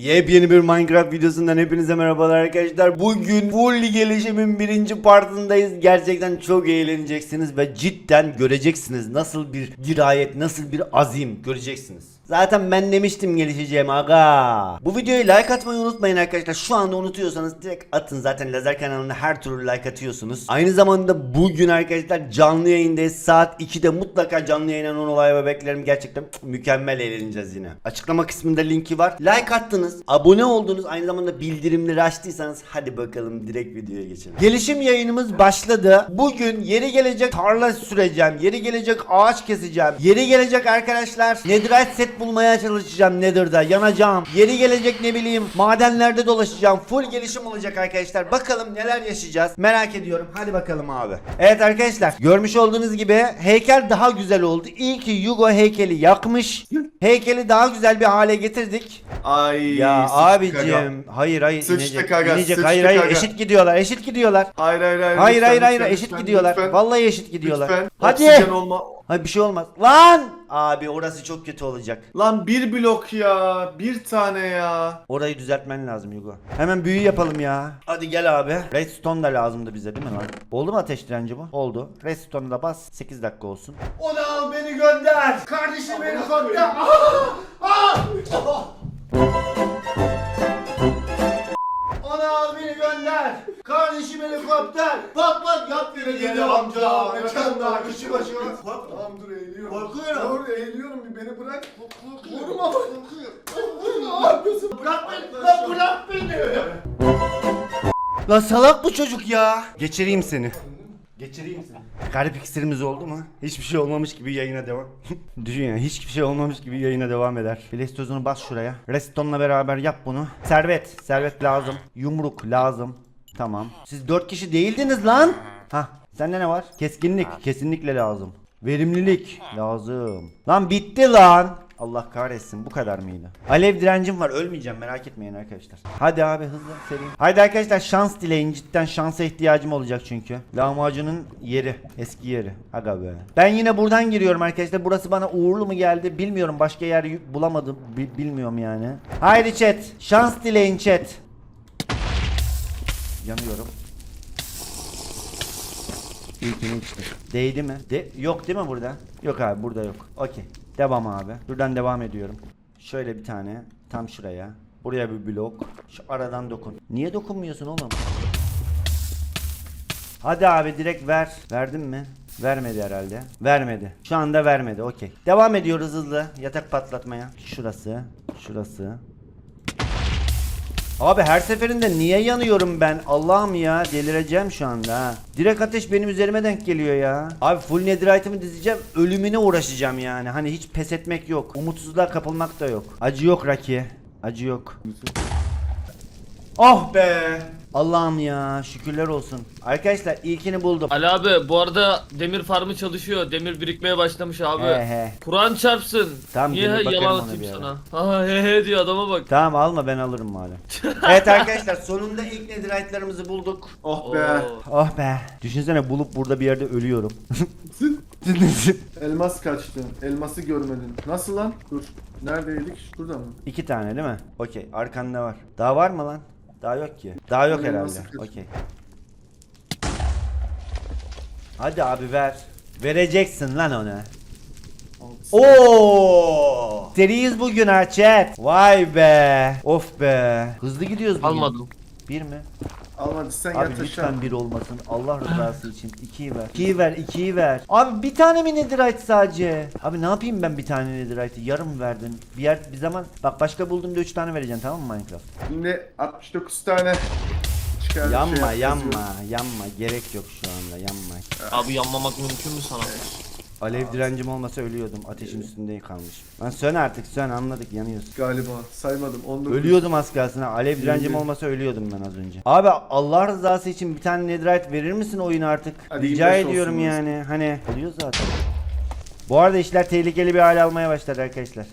Yepyeni bir Minecraft videosundan hepinize merhabalar arkadaşlar. Bugün full gelişimin birinci partındayız. Gerçekten çok eğleneceksiniz ve cidden göreceksiniz nasıl bir dirayet, nasıl bir azim göreceksiniz. Zaten ben demiştim gelişeceğim aga. Bu videoyu like atmayı unutmayın arkadaşlar. Şu anda unutuyorsanız direkt atın. Zaten Lazer kanalına her türlü like atıyorsunuz. Aynı zamanda bugün arkadaşlar canlı yayındayız. Saat 2'de mutlaka canlı yayından on olay ve beklerim. Gerçekten mükemmel eğleneceğiz yine. Açıklama kısmında linki var. Like attınız, abone oldunuz, aynı zamanda bildirimleri açtıysanız hadi bakalım direkt videoya geçelim. Gelişim yayınımız başladı. Bugün yeri gelecek tarla süreceğim, yeri gelecek ağaç keseceğim, yeri gelecek arkadaşlar netherite set bulmaya çalışacağım nether'da, yanacağım. Yeri gelecek ne bileyim madenlerde dolaşacağım. Full gelişim olacak arkadaşlar. Bakalım neler yaşayacağız. Merak ediyorum. Hadi bakalım abi. Evet arkadaşlar görmüş olduğunuz gibi heykel daha güzel oldu. İyi ki Yugo heykeli yakmış. Heykeli daha güzel bir hale getirdik. Ay Ya sıçtık abicim aga. hayır hayır Sıçtık inecek. aga, inecek. sıçtık Hayır hayır aga. eşit gidiyorlar. Eşit gidiyorlar. Hayır hayır hayır. Hayır lütfen, hayır hayır lütfen, eşit lütfen, gidiyorlar. Lütfen, Vallahi eşit gidiyorlar. lütfen. Hadi. Oksijen olma. Hayır bir şey olmaz. Lan! Abi orası çok kötü olacak. Lan bir blok ya. Bir tane ya. Orayı düzeltmen lazım Yugo. Hemen büyü yapalım ya. Hadi gel abi. Redstone da lazımdı bize değil mi lan? Oldu mu ateş direnci bu? Oldu. Redstone'u da bas. 8 dakika olsun. Onu al beni gönder. Kardeşim beni gönder. Onu al beni gönder. Kardeşim helikopter. Pat pat yat beni yere amca. Mekanda kişi başına. Tamam dur eğiliyorum. Korkuyorum. Dur eğiliyorum bir beni bırak. Vurma bak. Ne yapıyorsun? Bırak beni. Lan bırak beni. Lan salak bu çocuk ya. Geçireyim seni. Geçireyim seni. Garip iksirimiz oldu mu? Hiçbir şey olmamış gibi yayına devam. Düşün ya hiçbir şey olmamış gibi yayına devam eder. Blastozunu bas şuraya. Reston'la beraber yap bunu. Servet. Servet lazım. Yumruk lazım. Tamam. Siz dört kişi değildiniz lan. Hah. Sende ne var? Keskinlik. Kesinlikle lazım. Verimlilik. Lazım. Lan bitti lan. Allah kahretsin bu kadar mıydı? Alev direncim var ölmeyeceğim merak etmeyin arkadaşlar. Hadi abi hızlı seri. Haydi arkadaşlar şans dileyin cidden şansa ihtiyacım olacak çünkü. Lahmacunun yeri eski yeri. Aga be. Ben yine buradan giriyorum arkadaşlar burası bana uğurlu mu geldi bilmiyorum başka yer bulamadım Bi- bilmiyorum yani. Haydi chat şans dileyin chat. Yanıyorum. İlkini içtim. Değdi mi? De yok değil mi burada? Yok abi burada yok. Okey. Devam abi. Buradan devam ediyorum. Şöyle bir tane. Tam şuraya. Buraya bir blok. Şu aradan dokun. Niye dokunmuyorsun oğlum? Hadi abi direkt ver. Verdin mi? Vermedi herhalde. Vermedi. Şu anda vermedi. Okey. Devam ediyoruz hızlı. Yatak patlatmaya. Şurası. Şurası. Abi her seferinde niye yanıyorum ben? Allah'ım ya delireceğim şu anda ha. Direkt ateş benim üzerime denk geliyor ya. Abi full netherite'ımı dizeceğim. Ölümüne uğraşacağım yani. Hani hiç pes etmek yok. Umutsuzluğa kapılmak da yok. Acı yok Raki. Acı yok. Oh be. Allah'ım ya şükürler olsun. Arkadaşlar ilkini buldum. Ali abi bu arada demir farmı çalışıyor. Demir birikmeye başlamış abi. He he. Kur'an çarpsın. Tamam, Niye demir he, bakarım yalan ona atayım bir sana? Ha he he diyor adama bak. Tamam alma ben alırım madem. evet arkadaşlar sonunda ilk netherite'larımızı bulduk. Oh be. Oo. Oh be. Düşünsene bulup burada bir yerde ölüyorum. Elmas kaçtı. Elması görmedin. Nasıl lan? Dur. Neredeydik? Şurada mı? İki tane değil mi? Okey. Arkanda var. Daha var mı lan? Daha yok ki. Daha yok herhalde. Okey. Hadi abi ver. Vereceksin lan ona. Oo! Seriyiz bugün ha chat. Vay be. Of be. Hızlı gidiyoruz bugün. Almadım. Bir mi? Almadı sen Abi yat aşağı. lütfen bir olmasın. Allah rızası için. ikiyi ver. İkiyi ver, ikiyi ver. Abi bir tane mi netherite sadece? Abi ne yapayım ben bir tane netherite'i? Yarım verdin. Bir yer bir zaman bak başka bulduğumda 3 tane vereceksin tamam mı Minecraft? Şimdi 69 tane çıkar. Yanma, şey yanma, yanma. Gerek yok şu anda. Yanma. Abi yanmamak mümkün mü sana? Alev direncim olmasa ölüyordum. Ateşin üstünde kalmışım. Lan sön artık sön anladık yanıyorsun. Galiba saymadım. 19. Ölüyordum az kalsın ha. Alev direncim Yirmi. olmasa ölüyordum ben az önce. Abi Allah rızası için bir tane netherite verir misin oyuna artık? Hadi Rica 25 ediyorum olsun yani. Hani oluyor zaten. Bu arada işler tehlikeli bir hale almaya başladı arkadaşlar.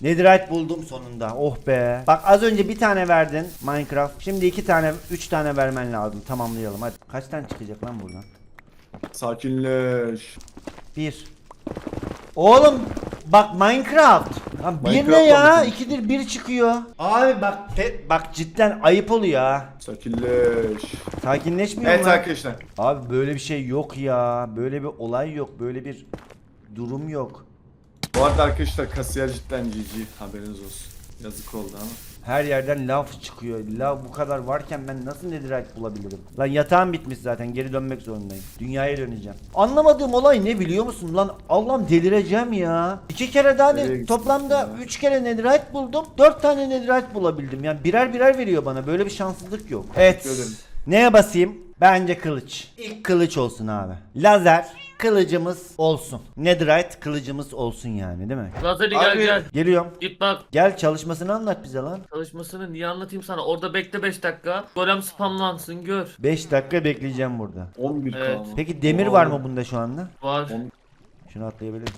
Netherite buldum sonunda. Oh be. Bak az önce bir tane verdin Minecraft. Şimdi iki tane, üç tane vermen lazım. Tamamlayalım hadi. Kaç tane çıkacak lan buradan? Sakinleş. Bir. Oğlum Bak Minecraft. Lan bir Minecraft ne ya? mı? İkidir bir çıkıyor. Abi bak bak cidden ayıp oluyor ha. Sakinleş. Sakinleşmiyor Evet mu? arkadaşlar. Abi böyle bir şey yok ya. Böyle bir olay yok. Böyle bir durum yok. Bu arada arkadaşlar kasiyer cidden GG. Haberiniz olsun. Yazık oldu ama. Her yerden laf çıkıyor. Lav bu kadar varken ben nasıl netherite bulabilirim? Lan yatağım bitmiş zaten. Geri dönmek zorundayım. Dünyaya döneceğim. Anlamadığım olay ne biliyor musun? Lan Allah'ım delireceğim ya. İki kere daha Nereye ne, gittin toplamda ya? üç kere netherite buldum. Dört tane netherite bulabildim. Yani birer birer veriyor bana. Böyle bir şanssızlık yok. Evet. Teşekkür ederim. Neye basayım? Bence kılıç. İlk kılıç olsun abi. Lazer kılıcımız olsun. Netherite kılıcımız olsun yani değil mi? Lazeri gel Abi- gel. Geliyorum. Git bak. Gel çalışmasını anlat bize lan. Çalışmasını niye anlatayım sana? Orada bekle 5 dakika. Golem spamlansın gör. 5 dakika bekleyeceğim burada. 11 Evet. kaldı. Peki demir var mı bunda şu anda? Var. On- Şunu atlayabilirim.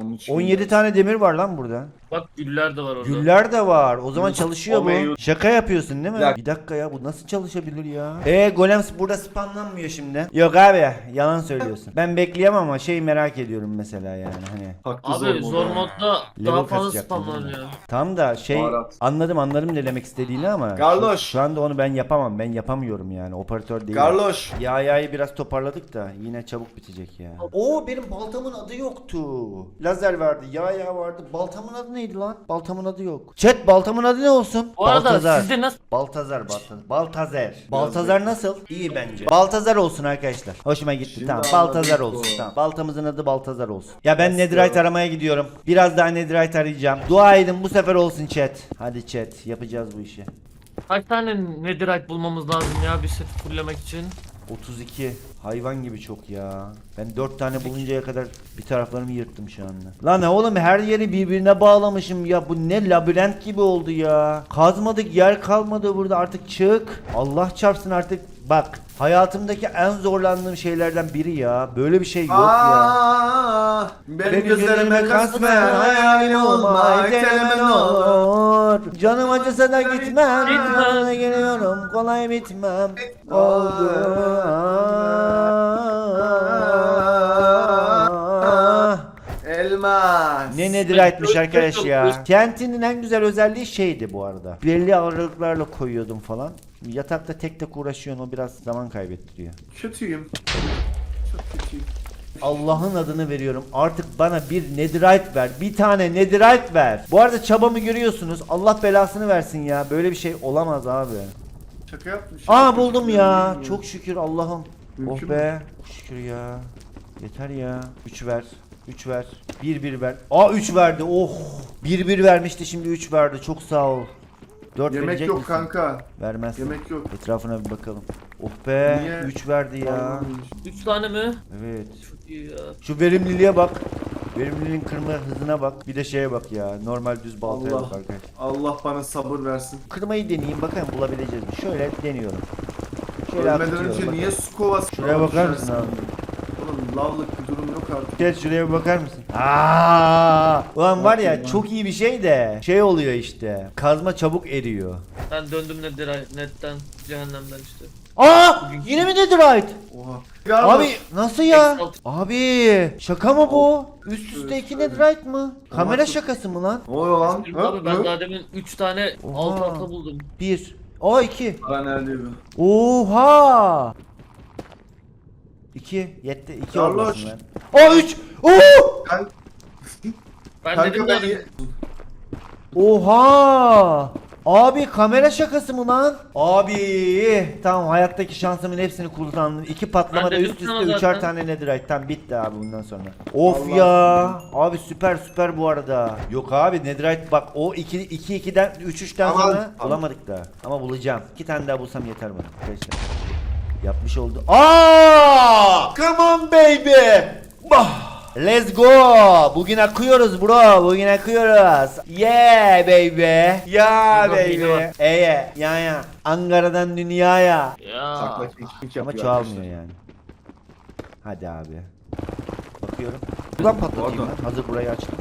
13 17 tane demir var lan burada. Bak güller de var orada. Güller de var. O zaman çalışıyor bu. Şaka yapıyorsun değil mi? Bir dakika. Ya bu nasıl çalışabilir ya? Ee golem burada spamlanmıyor şimdi. Yok abi yalan söylüyorsun. Ben bekleyemem ama şey merak ediyorum mesela yani hani. Haklı Abi zor modda Level daha fazla değil mi? spamlanıyor. Tam da şey Baharat. anladım anladım ne demek istediğini ama Garloş. şu, şu anda onu ben yapamam. Ben yapamıyorum yani. Operatör değilim. Garloş. Ya yayı biraz toparladık da yine çabuk bitecek ya. Oo benim baltamın adı yoktu. Lazer vardı, ya ya vardı. Baltamın adı neydi lan? Baltamın adı yok. Chat baltamın adı ne olsun? Bu arada Baltazar. sizde nasıl Baltazar, Baltazar. Baltazer. Baltazar nasıl? İyi bence. Baltazar olsun arkadaşlar. Hoşuma gitti. Şimdi tamam. anladım Baltazar bu. olsun. Tamam. Baltamızın adı Baltazar olsun. Ya ben Netherite ya? aramaya gidiyorum. Biraz daha Netherite arayacağım. Dua edin bu sefer olsun chat. Hadi chat yapacağız bu işi. kaç tane netherite bulmamız lazım ya bir set fulllemek için? 32 hayvan gibi çok ya. Ben 4 tane buluncaya kadar bir taraflarımı yırttım şu anda. Lan oğlum her yeri birbirine bağlamışım ya. Bu ne labirent gibi oldu ya. Kazmadık yer kalmadı burada artık çık. Allah çarpsın artık. Bak hayatımdaki en zorlandığım şeylerden biri ya. Böyle bir şey yok ya. Aa, benim gözlerime kasmayan hayalin olma eklemen olur. Canım acısa da gitmem. Gitmem. Geliyorum kolay bitmem. Oldu. Oldu. Elmas. Ne netherite'miş arkadaş ya. TNT'nin en güzel özelliği şeydi bu arada. Belli aralıklarla koyuyordum falan. Yatakta tek tek uğraşıyorsun o biraz zaman kaybettiriyor. Kötüyüm. Çok kötüyüm. Allah'ın adını veriyorum. Artık bana bir netherite ver. Bir tane netherite ver. Bu arada çabamı görüyorsunuz. Allah belasını versin ya. Böyle bir şey olamaz abi. Şaka yapmış. Aa buldum ya. Çok şükür Allah'ım. Mümkün Oh be. Şükür ya. Yeter ya. 3 ver. 3 ver. 1 1 ver. Aa 3 verdi. Oh. 1 1 vermişti şimdi 3 verdi. Çok sağ ol. 4 Yemek verecek yok misin? kanka. Vermez. Yemek yok. Etrafına bir bakalım. Oh be. Niye? 3 verdi ya. 3 tane mi? Evet. Çok iyi ya. Şu verimliliğe bak. Verimliliğin kırma hızına bak. Bir de şeye bak ya. Normal düz baltaya Allah. bak arkadaş. Allah bana sabır versin. Kırmayı deneyeyim bakayım bulabileceğiz mi? Şöyle deniyorum. Şöyle Ölmeden akıtıyorum, önce niye su kovası? Şuraya bakar mısın abi? Oğlum lavlık bir durum yok artık. Gel şuraya bir bakar mısın? Aa! Ulan var ya çok iyi bir şey de şey oluyor işte. Kazma çabuk eriyor. Ben döndüm netherite netten cehennemden işte. Aa! Yine mi netherite? Oha. Abi nasıl ya? Abi şaka mı bu? Üst üste iki netherite mı? Kamera şakası mı lan? Ne oluyor lan? Abi ben daha demin 3 tane Oha. alt alta buldum. Bir. Aa iki. Para nerede bu? Oha! İki. Yetti. İki Carlos. olmasın lan. Aa üç. Oo! Kan- Ben Kanka dedim ben daha demin- Oha! Abi kamera şakası mı lan? Abi tamam hayattaki şansımın hepsini kullandım. İki patlamada Ben üst üste üçer zaten. tane netherite. Tamam bitti abi bundan sonra. Of Allah ya. Abi süper süper bu arada. Yok abi netherite bak o 2 2 2'den 3 3'ten Aman. sonra bulamadık daha. Ama bulacağım. İki tane daha bulsam yeter bana arkadaşlar. Yapmış oldu. Aa! Come on baby. Bah! Let's go. Bugün akıyoruz bro. Bugün akıyoruz. Yeah baby. Yeah baby. Eye. Ya ya. Ankara'dan dünyaya. Ya. Ama çoğalmıyor yani. Hadi abi. Bakıyorum. Buradan patlatayım lan. Hazır burayı açtım.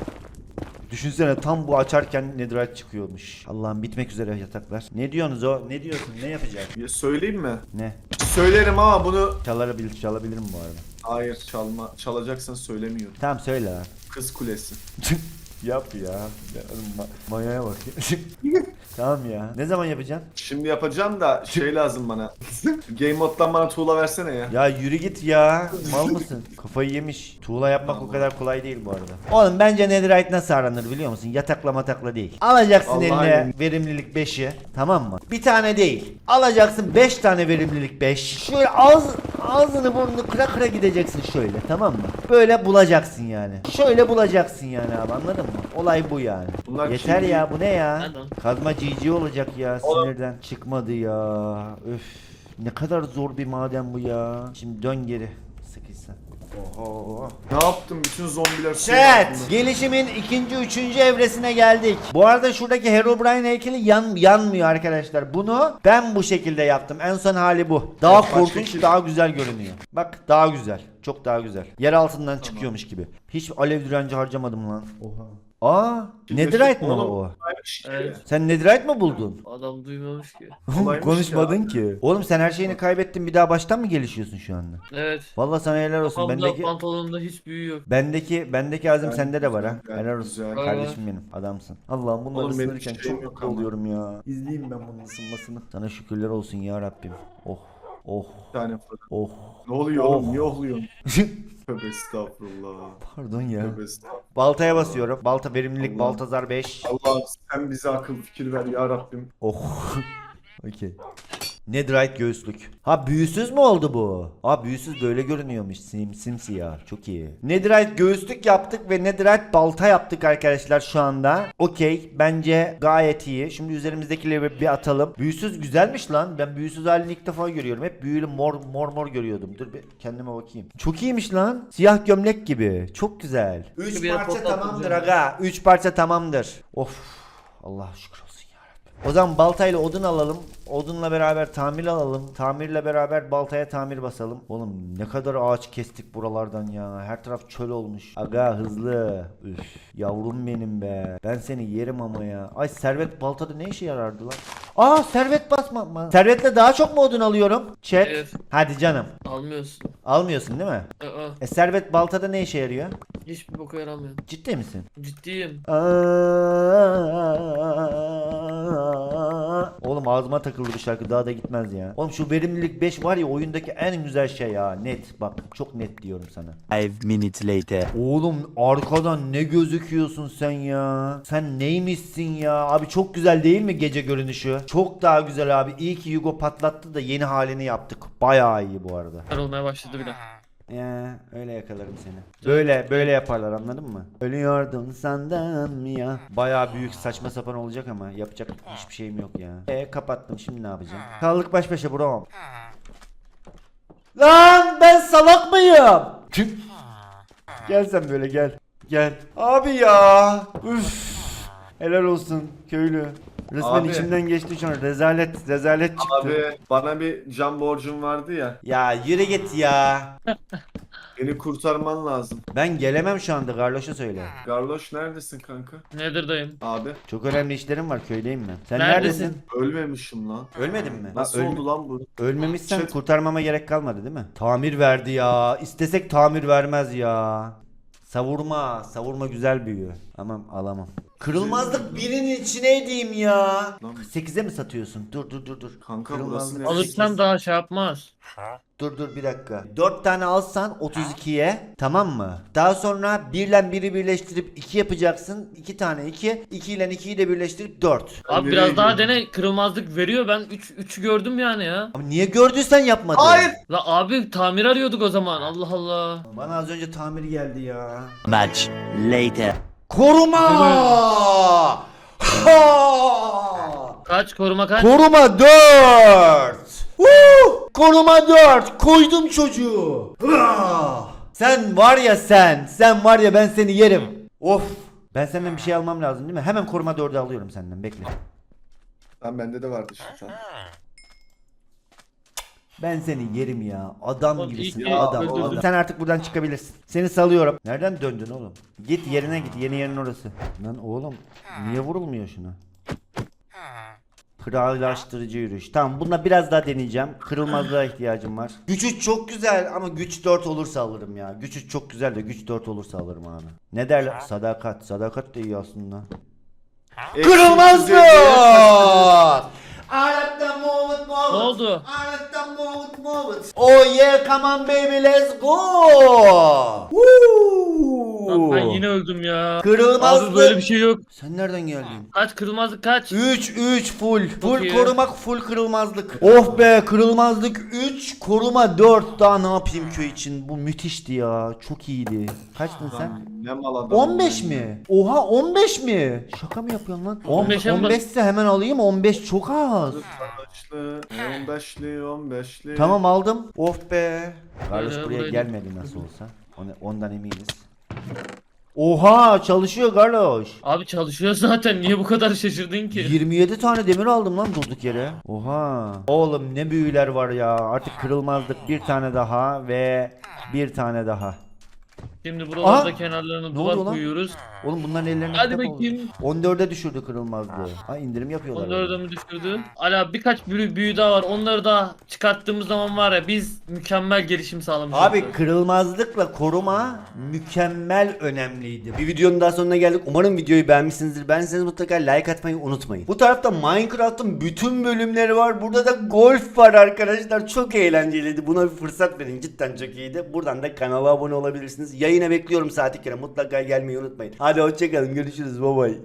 Düşünsene tam bu açarken netherite çıkıyormuş. Allah'ım bitmek üzere yataklar. Ne diyorsunuz o? Ne diyorsun? Ne yapacak? Ya söyleyeyim mi? Ne? Söylerim ama bunu... Çalabilir, çalabilirim bu arada. Hayır çalma. Çalacaksan söylemiyorum. Tamam söyle lan. Kız kulesi. Yap ya. Ya ma- manyaya bak. tamam ya. Ne zaman yapacaksın? Şimdi yapacağım da şey lazım bana. Game moddan bana tuğla versene ya. Ya yürü git ya. Mal mısın? Kafayı yemiş. Tuğla yapmak o kadar kolay değil bu arada. Oğlum bence Netherite nasıl aranır biliyor musun? Yatakla matakla değil. Alacaksın Vallahi eline yani. verimlilik 5'i. Tamam mı? Bir tane değil. Alacaksın 5 tane verimlilik 5. Şöyle ağız, ağzını burnunu kıra kıra gideceksin şöyle. Tamam mı? Böyle bulacaksın yani. Şöyle bulacaksın yani abi anladın mı? Olay bu yani. Bunlar Yeter kim ya bu ne ya? Nereden? Kazma GG olacak ya Oğlum. sinirden. Çıkmadı ya. Öf. Ne kadar zor bir maden bu ya. Şimdi dön geri. Sıkıysa. Oho. Ne yaptım? Bütün zombiler suyun Chat! altında. Gelişimin ikinci, üçüncü evresine geldik. Bu arada şuradaki Herobrine heykeli yan, yanmıyor arkadaşlar. Bunu ben bu şekilde yaptım. En son hali bu. Daha başka korkunç, daha güzel görünüyor. Bak daha güzel. Çok daha güzel. Yer altından çıkıyormuş gibi. Hiç alev direnci harcamadım lan. Oha. Aa, Netherite mi Oğlum, o? kolaymış ki. Evet. Sen Netherite mi buldun? Adam duymamış ki. Kolaymış Konuşmadın ki. Oğlum sen her şeyini kaybettin bir daha baştan mı gelişiyorsun şu anda? Evet. Vallahi sana helal olsun. Kafamda Bendeki pantolonunda hiç büyü yok. bendeki bendeki azim Ben- sende de var ha. ben- Helal olsun. güzel. Kardeşim benim. Adamsın. Allah'ım bunları Oğlum benim ısınırken şeyim çok yok mutlu ama. oluyorum ya. İzleyeyim ben bunun ısınmasını. Sana şükürler olsun ya Rabbim. Oh. Oh. Bir tane fırın. Oh. Ne oluyor Oh. oğlum? Niye oluyorsun? Tövbe estağfurullah. Pardon ya. Tövbe estağfurullah. Baltaya basıyorum. Balta verimlilik Allah. Baltazar 5. Allah sen bize akıl fikir ver ya Rabbim. Oh. Okey. Netherite göğüslük. Ha büyüsüz mü oldu bu? Ha büyüsüz böyle görünüyormuş. Sim simsiyah. Çok iyi. Netherite göğüslük yaptık ve Netherite balta yaptık arkadaşlar şu anda. Okey. Bence gayet iyi. Şimdi üzerimizdekileri bir atalım. Büyüsüz güzelmiş lan. Ben büyüsüz halini ilk defa görüyorum. Hep büyülü mor mor mor görüyordum. Dur bir kendime bakayım. Çok iyiymiş lan. Siyah gömlek gibi. Çok güzel. 3 Bir yere parça tamamdır aga. 3 parça tamamdır. Of. Allah şükür olsun. O zaman baltayla odun alalım. Odunla beraber tamir alalım. Tamirle beraber baltaya tamir basalım. Oğlum ne kadar ağaç kestik buralardan ya. Her taraf çöl olmuş. Aga hızlı. Üf. Yavrum benim be. Ben seni yerim ama ya. Ay servet baltada ne işe yarardı lan? Aa servet basma. ma- Servetle daha çok mu odun alıyorum? Chat. Evet. Hadi canım. Almıyorsun. Almıyorsun değil mi? Aa, E servet baltada ne işe yarıyor? hiçbir boka yaramıyor. Ciddi misin? Ciddiyim. Oğlum ağzıma takıldı bu şarkı daha da gitmez ya. Oğlum şu verimlilik 5 var ya oyundaki en güzel şey ya. Net bak çok net diyorum sana. Five minutes later. Oğlum arkadan ne gözüküyorsun sen ya? Sen neymişsin ya? Abi çok güzel değil mi gece görünüşü? Çok daha güzel abi. İyi ki Yugo patlattı da yeni halini yaptık. Bayağı iyi bu arada. Olmaya başladı bile. Ya öyle yakalarım seni. Böyle böyle yaparlar anladın mı? Ölüyordun sandım ya. Bayağı büyük saçma sapan olacak ama yapacak hiçbir şeyim yok ya. E kapattım şimdi ne yapacağım? Kaldık baş başa bro. Lan ben salak mıyım? gel sen böyle gel. Gel. Abi ya. Üf. Helal olsun köylü. Resmen Abi. içimden geçti şu an. Rezalet, rezalet çıktı. Abi bana bir can borcum vardı ya. Ya yürü git ya. Beni kurtarman lazım. Ben gelemem şu anda Garloş'a söyle. Garloş neredesin kanka? Nedir dayım? Abi Çok önemli işlerim var köydeyim ben. Sen Neredesin? neredesin? ölmemişim lan. Ölmedin mi? Nasıl ölme- oldu lan bu? Ölmemişsen Şey- kurtarmama gerek kalmadı değil mi? Tamir verdi ya. İstesek tamir vermez ya. Savurma. Savurma güzel büyüyor. Tamam alamam. Kırılmazlık birinin içine edeyim ya. Lan- 8'e mi satıyorsun? Dur dur dur dur. Kanka Kırılmazlık ne? Alırsan daha şey yapmaz. Dur dur bir dakika. 4 tane alsan 32'ye tamam mı? Daha sonra 1 ile 1'i birleştirip 2 yapacaksın. 2 tane 2. 2 ile 2'yi de birleştirip 4. Abi nereye biraz daha dene kırılmazlık veriyor ben 3 3 gördüm yani ya. Ama niye gördüysen yapmadın. Hayır. La abi tamir arıyorduk o zaman Allah Allah. Bana az önce tamir geldi ya. Much later. Koruma! Ha! Kaç koruma kaç? Koruma 4! Woo! Koruma 4! Koydum çocuğu! Ah! Sen var ya sen, sen var ya ben seni yerim. Of! Ben senden bir şey almam lazım değil mi? Hemen koruma 4'ü alıyorum senden bekle. Lan bende de vardı şu an. Ben seni yerim ya. Adam Oğlum, gibisin ki adam, öldürdün. adam. Sen artık buradan çıkabilirsin. Seni salıyorum. Nereden döndün oğlum? Git yerine git. Yeni yerin orası. Lan oğlum niye vurulmuyor şuna? Krallaştırıcı yürüyüş. Tamam bunda biraz daha deneyeceğim. Kırılmazlığa ihtiyacım var. Güç 3 çok güzel ama güç 4 olursa alırım ya. Güç 3 çok güzel de güç 4 olursa alırım abi. Ne derler? Sadakat. Sadakat de iyi aslında. Kırılmazlık! 350'ye Arada moment moment. Ne oldu? Arada moment moment. Oh yeah come on baby let's go. Woo! Lan ben yine öldüm ya. Kırılmazlık. Abi böyle bir şey yok. Sen nereden geldin? Kaç kırılmazlık kaç? 3 3 full. Full iyi. korumak full kırılmazlık. Oh be kırılmazlık 3 koruma 4 daha ne yapayım köy için bu müthişti ya çok iyiydi. Kaçtın sen? Ne mal adam. 15 oldun ya. mi? Oha 15 mi? Şaka mı yapıyorsun lan? 15 15'e mi bas- ise hemen alayım 15 çok az. Savaşlı, 15'li 15'li. Tamam aldım. Of be. Carlos Böyle, buraya gelmedi nasıl olsa. Onu- Ondan eminiz. Oha çalışıyor Carlos. Abi çalışıyor zaten niye bu kadar şaşırdın ki? 27 tane demir aldım lan durduk yere. Oha. Oğlum ne büyüler var ya. Artık kırılmazlık bir tane daha ve bir tane daha. Şimdi buralarda Aha! kenarlarına Ne duvar oldu lan? koyuyoruz. Oğlum bunların ellerine Hadi kitap oldu. bakayım. 14'e düşürdü kırılmazlığı. Ha indirim yapıyorlar. Onları da mı düşürdü? Ala birkaç büyü, büyü daha var. Onları da çıkarttığımız zaman var ya biz mükemmel gelişim sağlamış Abi olacağız. kırılmazlıkla koruma mükemmel önemliydi. Bir videonun daha sonuna geldik. Umarım videoyu beğenmişsinizdir. Beğendiyseniz mutlaka like atmayı unutmayın. Bu tarafta Minecraft'ın bütün bölümleri var. Burada da golf var arkadaşlar. Çok eğlenceliydi. Buna bir fırsat verin. Cidden çok iyiydi. Buradan da kanala abone olabilirsiniz. Yayına bekliyorum saati kere. Mutlaka gelmeyi unutmayın. Hadi hoşçakalın. Görüşürüz. Bye bye.